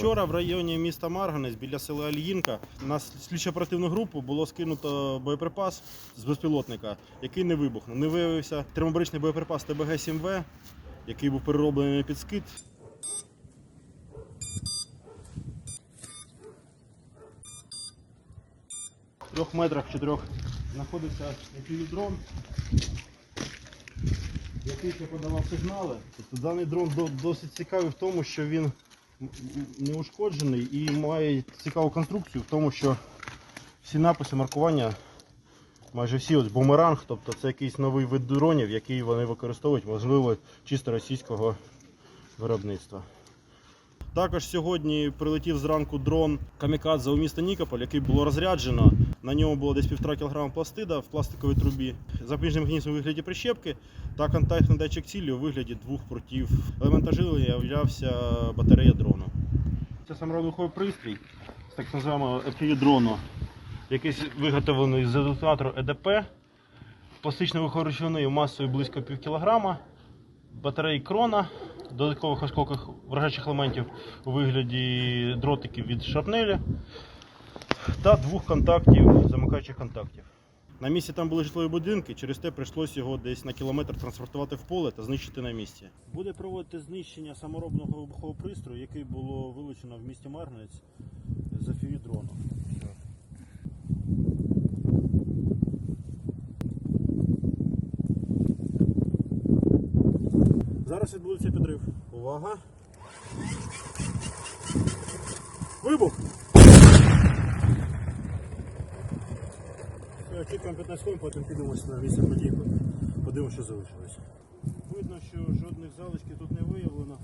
Вчора в районі міста Марганець біля села Альїнка на слідчо-оперативну групу було скинуто боєприпас з безпілотника, який не вибухнув. Не виявився термобаричний боєприпас ТБГ-7В, який був перероблений під скид. В трьох метрах чотирьох знаходився дрон, який подавав сигнали. Тобто даний дрон досить цікавий в тому, що він м- м- не ушкоджений і має цікаву конструкцію в тому, що всі написи маркування, майже всі ось бумеранг, тобто це якийсь новий вид дронів, який вони використовують, можливо, чисто російського виробництва. Також сьогодні прилетів зранку дрон Камікадзе у місто Нікополь, який було розряджено. На ньому було десь півтора кілограма пластида в пластиковій трубі, запобіжний механізм у вигляді прищепки та контактний датчик цілі у вигляді двох портів. Елементом живлення являвся батарея дрону. Це самородуховий пристрій з так називаємо FPV дрону, який виготовлений з детонатору ЕДП, пластичної речовини масою близько пів кілограма, батареї крона, додаткових осколкових вражаючих елементів у вигляді дротиків від шрапнелі та двох контактів, замикаючих контактів. На місці там були житлові будинки, через те прийшлось його десь на кілометр транспортувати в поле та знищити на місці. Буде проводити знищення саморобного вибухового пристрою, який було вилучено в місті Марганець з FPV дрону. Зараз відбудеться підрив. Увага! Вибух! Очікуємо 15 хвилин, потім підемося на місце події. Подивимося, що залишилось. Видно, що жодних залишків тут не виявлено.